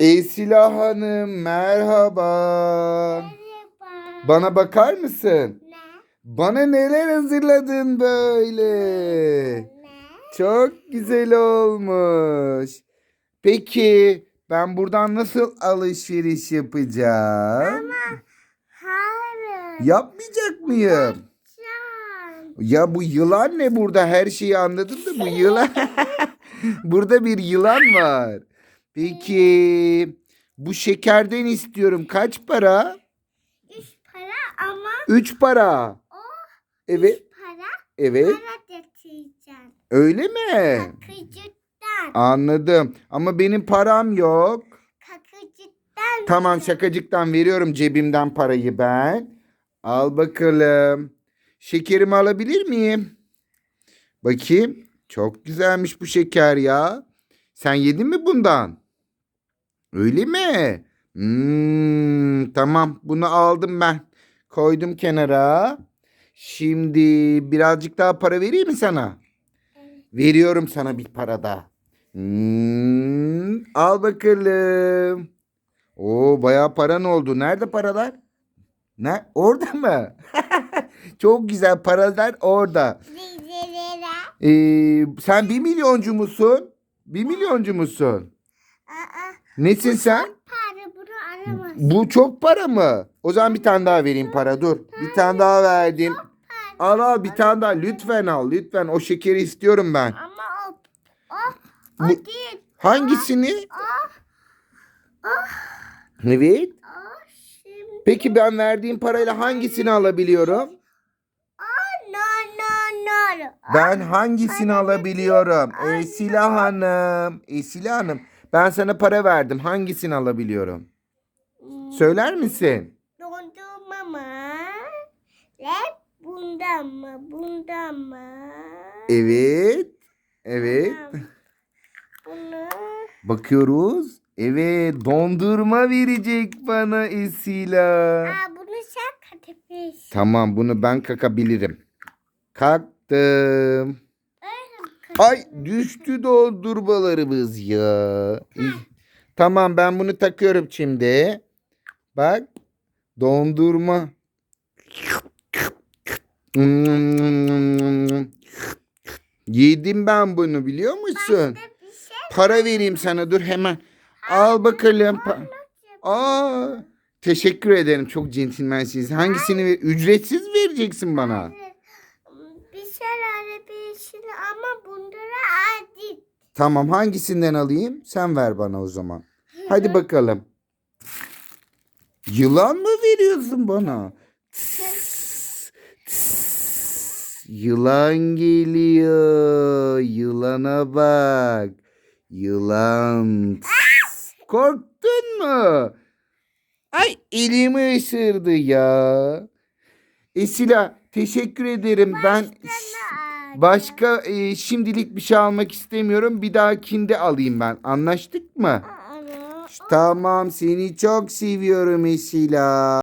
Esila Hanım merhaba. Merhaba. Bana bakar mısın? Ne? Bana neler hazırladın böyle? Ne? Çok güzel olmuş. Peki ben buradan nasıl alışveriş yapacağım? Hayır. Yapmayacak mıyım? Can. Ya bu yılan ne burada? Her şeyi anladım da bu yılan. burada bir yılan var. Peki bu şekerden istiyorum. Kaç para? Üç para ama Üç para. Evet. üç para Evet. para getireceğim. Öyle mi? Kakıcıktan. Anladım. Ama benim param yok. Kakıcıktan. Tamam şakacıktan veriyorum cebimden parayı ben. Al bakalım. Şekerimi alabilir miyim? Bakayım. Çok güzelmiş bu şeker ya. Sen yedin mi bundan? Öyle mi? Hmm, tamam bunu aldım ben. Koydum kenara. Şimdi birazcık daha para vereyim mi sana? Veriyorum sana bir para daha. Hmm, al bakalım. Oo bayağı paran oldu. Nerede paralar? Ne? Orada mı? Çok güzel paralar orada. Ee, sen bir milyoncu musun? Bir milyoncu musun? Aa. Nesin sen? Para bunu. Bu çok para mı? O zaman bir tane daha vereyim para. Dur. Bir tane daha verdim. Al al bir tane daha. Lütfen al. Lütfen. O şekeri istiyorum ben. Ama o, o, o Bu- değil. Hangisini? O, Evet. o şimdi. Peki ben verdiğim parayla hangisini alabiliyorum? O no no no. Ben hangisini alabiliyorum? Esila Hanım. Esila Hanım. Ben sana para verdim. Hangisini alabiliyorum? Hmm, Söyler misin? Dondurma mı? Ve bundan mı? Bundan mı? Evet. Evet. Bunu. Bakıyoruz. Evet. Dondurma verecek bana Esila. Aa, bunu sen katabilirsin. Tamam bunu ben kakabilirim. Kalktım. Ay düştü dondurmalarımız ya. Tamam ben bunu takıyorum şimdi. Bak dondurma. Yedim ben bunu biliyor musun? Şey Para vereyim sana dur hemen. Al bakalım. Aa, teşekkür ederim çok centilmensiniz. Hangisini ver- ücretsiz vereceksin bana? Bir şeyler bir ama bunlara adil. Tamam hangisinden alayım? Sen ver bana o zaman. Hadi bakalım. Yılan mı veriyorsun bana? Tıs, tıs. Yılan geliyor. Yılana bak. Yılan. Tıs. Korktun mu? Ay elimi ısırdı ya. Esila teşekkür ederim. Ben başka e, şimdilik bir şey almak istemiyorum. Bir dahakinde alayım ben. Anlaştık mı? Tamam seni çok seviyorum Esila.